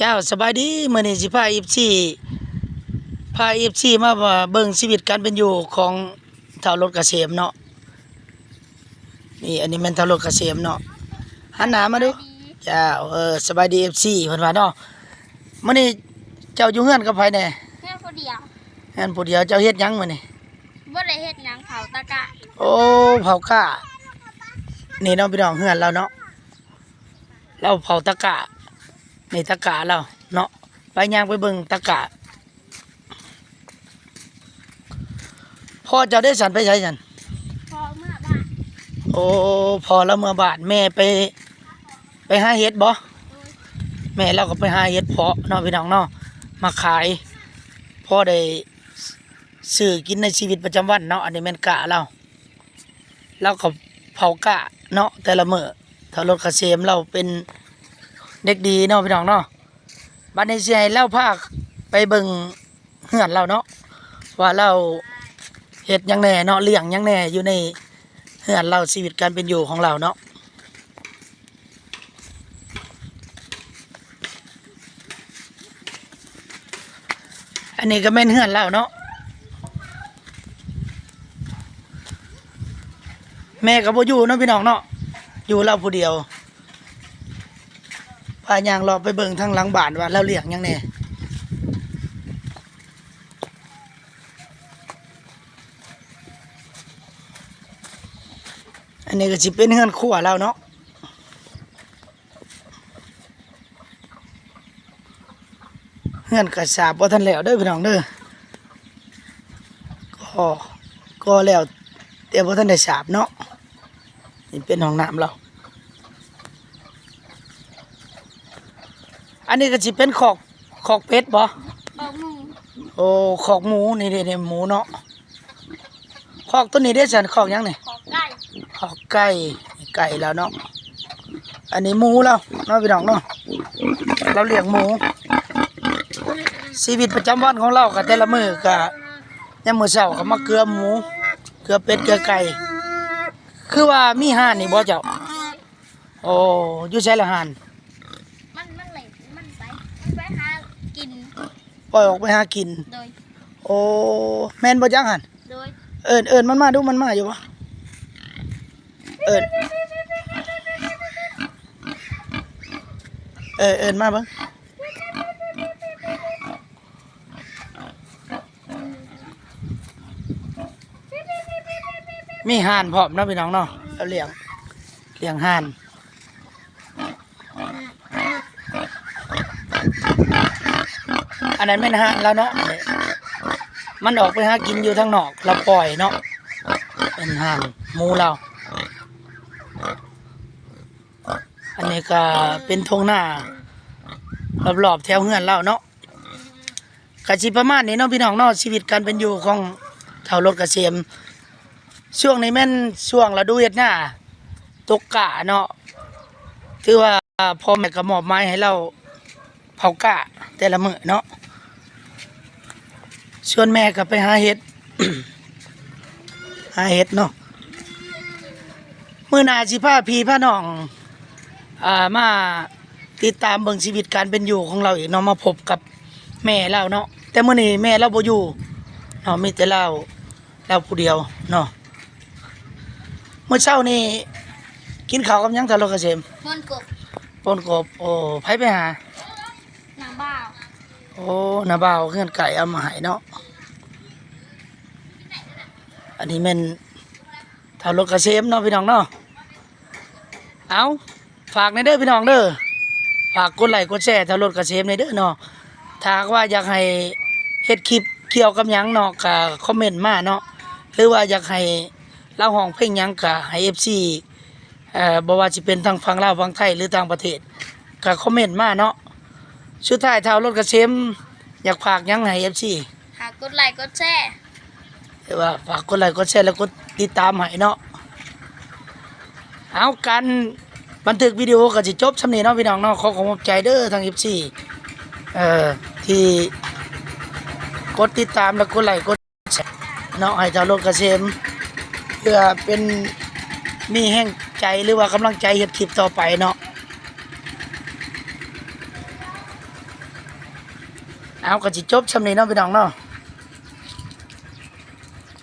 เจ้าสบายดีมื้อนี้สิพา FC พา FC มาว่าเบิ่งชีวิตการเป็นอยู่ของเท่ารถเกษมเนาะนี่อันนี้แม่นเท่ารถเกษมเนาะหันหน้ามาดูเจ้าเออสบายดี FC เพิ่นว่าเนาะมื้อนี้เจ้าอยู่เฮือนกับไผแน่แค่คนเดียวเฮือนผู้เดียวเจ้าเฮ็ดหยังมื้อนี้บ่ได้เฮ็ดหยังเผาตะกะโอ้เผากล้านี่เนาะพี่น้องเฮือนเราเนาะเราเผาตะกะ นี่ตะกะเราเนาะไปย่างไปเบิ่งตะกะพ่อเจ้าได้สันไปใช้สันพอเมื่อบ้านโอ้พอแล้วเมื่อบาทแม่ไป ไปหาเห็ดบ่แม่เราก็ไปหาเห็ดเพาะเนาะพี่น้องเนาะมาขายพ่อได้ซื้อกินในชีวิตประจำวันเนาะอันนี้แม่นกะเราเราก็เผากะเนาะแต่ละมื้อถ้ารถเกษมเราเป็น เด็กดีเนาะพี่น้องเนาะบัดนี้สิให้เล่าภาคไปเบิ่งเฮือนเราเนาะว่าเราเฮ็ดยังแน่เนาะเลี้ยงยังแน่อยู่ในเฮือนเราชีวิตการเป็นอยู่ของเราเนาะอันนี้ก็แม่นเฮือนเราเนาะแม่ก็บ่อยู่เนาะพี่น้องเนาะอยู่เราผู้เดียว พายางรอไปเบิ่งทางหลังบ้านว่าเราเลี้ยงยังแน่อันนี้ก็สิเป็นเฮือนครัวเราเนาะเฮือนกระสาบบ่ทันแล้วเด้อพี่น้องเด้อก็ก็แล้วแต่บ่ทันได้สาบเนาะนี่เป็นห้องน้ำเรา อันนี้ก็สิเป็นขอกขอกเป็ดบ่ออกหมูโอ้ขอกหมูนี่เด้ๆหมูเนาะขอกตัวนี้ได้สันขอกยังนี่ขอกไก่ขอกไก่ไก่แล้วเนาะอันนี้หมูเราเนาะพี่น้องเนาะเราเลี้ยงหมู ชีวิตประจำวันของเราก็แต่ละมื้อก็ยามมื้อเช้าก็มาเกลือหมู เกลือเป็ดเกลือไก่ คือว่ามีห่านนี่บ่เจ้าโอ้อยู่ใช้ละห่านมันเหล็กมันไปมันไปหากิน ปล่อยออกไปหากิน โดย โอ้แม่นบ่จังหั่นโดย เอิ้นเอิ้นมันมาดูมันมาอยู่บ่เอิ้นเออเอิ้นมาเบิ่งมีห่านพร้อมเนาะพี่น้องเนาะเราเลี้ยงเลี้ยงห่าน อันนั้นแม่นห่านแล้วเนาะมันออกไปหากินอยู่ทางนอก เราปล่อยเนาะเป็นห่านมูเรา อันนี้ก็เป็นทงหน้ารอบๆแถวเฮือนเราเนาะกะสิประมาณนี้เนาะพี่น้องเนาะชีวิตการเป็นอยู่ของเท่ารถเกษมช่วงนี้แม่นช่วงฤดูเฮ็ดหน้าตกกะเนาะถือว่าพ่อแม่ก็มอบหมายให้เราเผากะแต่ละมือเนาะ ส่วนแม่ก็ไปหาเห็ด หาเห็ดเนาะมื้อหน้าสิพาพี่พาน้องอ่ามาติดตามเบิ่งชีวิตการเป็นอยู่ของเราอีกเนาะมาพบกับแม่เราเนาะแต่มื้อนี้แม่เราบ่อยู่เนาะมีแต่เราเราผู้เดียวเนาะเมื่อเช้านี้กินข้าวกับหยังทะเลาะเกษมมันกบ ปนกบโอ้ไผไปหานางบ่าว โอ้นาบ่าวเฮือนไก่เอามาให้เนาะ อันนี้แม่นทารถเกษมเนาะพี่น้องเนาะ เอาฝากในเด้อพี่น้องเด้อ ฝากกดไลค์กดแชร์ทารถเกษมในเด้อเนาะถ้าว่าอยากให้เฮ็ดคลิปเกี่ยวกับยังเนาะก็คอมเมนต์มาเนาะ หรือว่าอยากให้เล่าห้องเพลงยังก็ให้ FC เอ่อบ่ว่าสิเป็นทางฝั่งลาวฝั่งไทยหรือต่างประเทศก็คอมเมนต์มาเนาะ สุดท้ายเท่ารถกระเซมอยากฝากหยังไงเอฟซีหากกดไลค์กดแชร์ว่าฝากกดไลค์กดแชร์แล้วกดติดตามให้เนาะเอากันบันทึกวิดีโอก็จะจบสำนี้เนาะพี่น้องเนาะขอขอบใจเด้อทางเอฟซีเอ่อที่กดติดตามแล้วกดไลค์กดแชร์เนาะให้เท่ารถกระเซมเพื่อเป็นมีแห่งใจหรือว่ากำลังใจเฮ็ดคลิปต่อไปเนาะ เอาก็สิจบชำนี้เนาะพี่น้องเนาะ